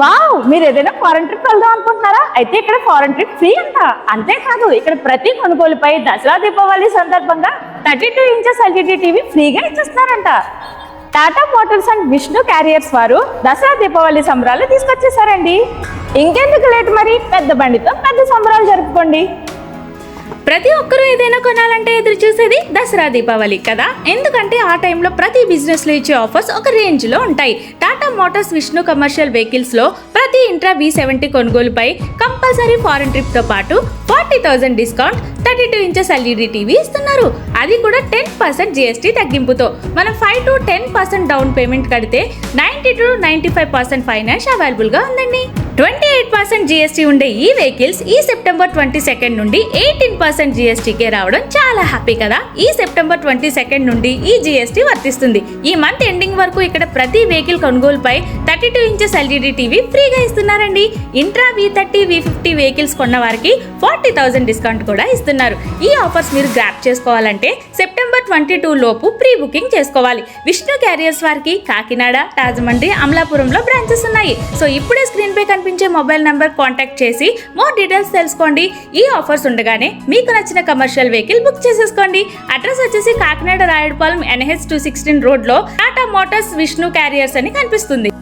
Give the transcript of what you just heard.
Wow మీరు ఏదైనా foreign trip వెళ్దాం అనుకుంటున్నారా? అయితే ఇక్కడ ఫారెన్ ట్రిప్ ఫ్రీ అంట. అంతేకాదు ఇక్కడ ప్రతి కొనుగోలుపై దసరా దీపావళి సందర్భంగా thirty two inches LED TV ఫ్రీగా ఇచ్చేస్తున్నారంట. Tata Motors and Vishnu Carriers వారు దసరా దీపావళి సంబరాలు తీసుకొచ్చేసారండి. ఇంకెందుకు లేట్ మరి? పెద్ద బండితో పెద్ద సంబరాలు జరుపుకోండి. ప్రతి ఒక్కరూ ఏదైనా కొనాలంటే ఎదురు చూసేది దసరా దీపావళి కదా? ఎందుకంటే ఆ టైంలో ప్రతి బిజినెస్లో ఇచ్చే ఆఫర్స్ ఒక రేంజ్లో ఉంటాయి. టాటా మోటార్స్ విష్ణు కమర్షియల్ వెహికల్స్లో ప్రతి ఇంట్రా వి సెవెంటీ కొనుగోలుపై కంపల్సరీ ఫారెన్ ట్రిప్తో పాటు forty thousand discount thirty two inches LED TV ఇస్తున్నారు. అది కూడా టెన్ పర్సెంట్ జిఎస్టీ తగ్గింపుతో. మనం five to ten percent down payment కడితే ninety to ninety five percent finance అవైలబుల్గా ఉందండి. ట్వంటీ ఎయిట్ పర్సెంట్ జీఎస్టీ ఉండే ఈ వెహికల్స్ ఈ సెప్టెంబర్ ట్వంటీ సెకండ్ నుండి ఎయిటీన్ పర్సెంట్ జీఎస్టీకే రావడం చాలా హ్యాపీ కదా. ఈ సెప్టెంబర్ ట్వంటీ సెకండ్ నుండి ఈ జీఎస్టీ వర్తిస్తుంది. ఈ మంత్ ఎండింగ్ వరకు ఇక్కడ ప్రతి వెహికల్ కొనుగోలుపై thirty two inches LED TV ఫ్రీగా ఇస్తున్నారండి. Intra V thirty V fifty vehicles కొన్న వారికి ఫార్టీ థౌసండ్ డిస్కౌంట్ కూడా ఇస్తున్నారు. ఈ ఆఫర్స్ మీరు గ్రాప్ చేసుకోవాలంటే సెప్టెంబర్ ట్వంటీ టూ లోపు ప్రీ బుకింగ్ చేసుకోవాలి. విష్ణు క్యారియర్స్ వారికి కాకినాడ రాజమండ్రి అమలాపురంలో బ్రాంచెస్ ఉన్నాయి. సో ఇప్పుడే స్క్రీన్ పై కనిపించే మొబైల్ నెంబర్ కాంటాక్ట్ చేసి మోర్ డీటెయిల్స్ తెలుసుకోండి. ఈ ఆఫర్స్ ఉండగానే మీకు నచ్చిన కమర్షియల్ వెహికల్ బుక్ చేసేసుకోండి. అడ్రస్ వచ్చేసి Kakinada Rayadapalem NH two sixteen రోడ్లో టాటా మోటార్స్ విష్ణు క్యారియర్స్ అని కనిపిస్తుంది.